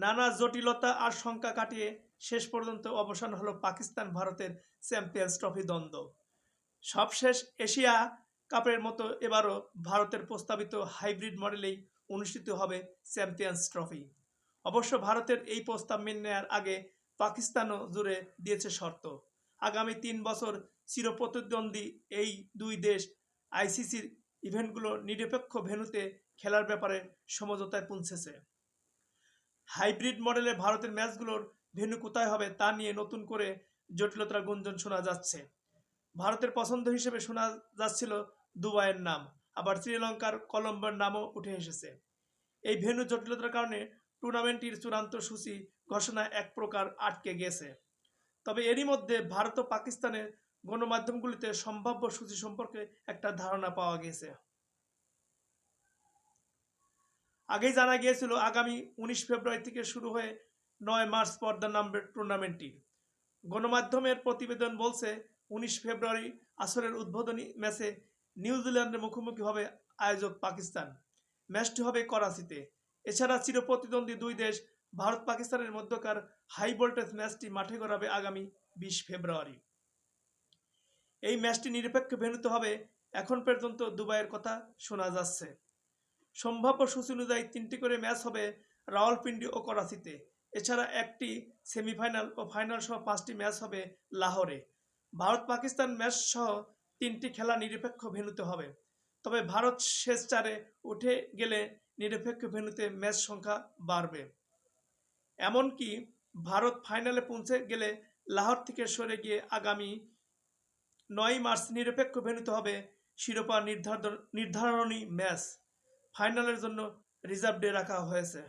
নানা জটিলতা আর শঙ্কা কাটিয়ে শেষ পর্যন্ত অবসান হলো পাকিস্তান ভারতের চ্যাম্পিয়ন্স ট্রফি দ্বন্দ্ব। সবশেষ এশিয়া কাপের মতো এবারও ভারতের প্রস্তাবিত হাইব্রিড মডেলেই অনুষ্ঠিত হবে চ্যাম্পিয়ন্স ট্রফি। অবশ্য ভারতের এই প্রস্তাব মেনে নেওয়ার আগে পাকিস্তানও জুড়ে দিয়েছে শর্ত। আগামী তিন বছর চিরপ্রতিদ্বন্দ্বী এই দুই দেশ আইসিসির ইভেন্টগুলো নিরপেক্ষ ভেন্যুতে খেলার ব্যাপারে সমঝোতায় পৌঁছেছে। হাইব্রিড মডেলে ভারতের ম্যাচগুলোর ভেন্যু কোথায় হবে তা নিয়ে নতুন করে জটিলতার গুঞ্জন শোনা যাচ্ছে। ভারতের পছন্দ হিসেবে শোনা যাচ্ছিল দুবাইয়ের নাম, আবার শ্রীলঙ্কার কলম্বোর নামও উঠে এসেছে। এই ভেন্যু জটিলতার কারণে টুর্নামেন্টটির চূড়ান্ত সূচি ঘোষণা এক প্রকার আটকে গেছে। তবে এরই মধ্যে ভারত ও পাকিস্তানের গণমাধ্যমগুলিতে সম্ভাব্য সূচি সম্পর্কে একটা ধারণা পাওয়া গেছে। আগেই জানা গিয়েছিল আগামী উনিশ ফেব্রুয়ারি থেকে শুরু হয়ে নয় মার্চ পর্দা নামবে টুর্নামেন্টটি। গণমাধ্যমের প্রতিবেদন বলছে, উনিশ ফেব্রুয়ারি আসরের উদ্বোধনী ম্যাচে নিউজিল্যান্ডের মুখোমুখি হবে আয়োজক পাকিস্তান। ম্যাচটি হবে করাচিতে। এছাড়া চিরপ্রতিদ্বন্দ্বী দুই দেশ, ভারত পাকিস্তানের মধ্যকার হাই ভোল্টেজ ম্যাচটি মাঠে গড়াবে আগামী বিশ ফেব্রুয়ারি। এই ম্যাচটি নিরপেক্ষ ভেন্যুতে হবে, এখন পর্যন্ত দুবাইয়ের কথা শোনা যাচ্ছে। সম্ভাব্য সূচি অনুযায়ী তিনটি করে ম্যাচ হবে রাওয়ালপিন্ডি ও করাচিতে। এছাড়া একটি সেমিফাইনাল ও ফাইনাল সহ পাঁচটি ম্যাচ হবে লাহোরে। ভারত পাকিস্তান ম্যাচ সহ তিনটি খেলা নিরপেক্ষ ভেন্যুতে হবে। তবে ভারত শেষ চারে উঠে গেলে নিরপেক্ষ ভেন্যুতে ম্যাচ সংখ্যা বাড়বে। এমনকি ভারত ফাইনালে পৌঁছে গেলে লাহোর থেকে সরে গিয়ে আগামী নয় মার্চ নিরপেক্ষ ভেন্যুতে হবে শিরোপা নির্ধারণ নির্ধারণী ম্যাচ। ফাইনালের জন্য রিজার্ভ ডে রাখা হয়েছে।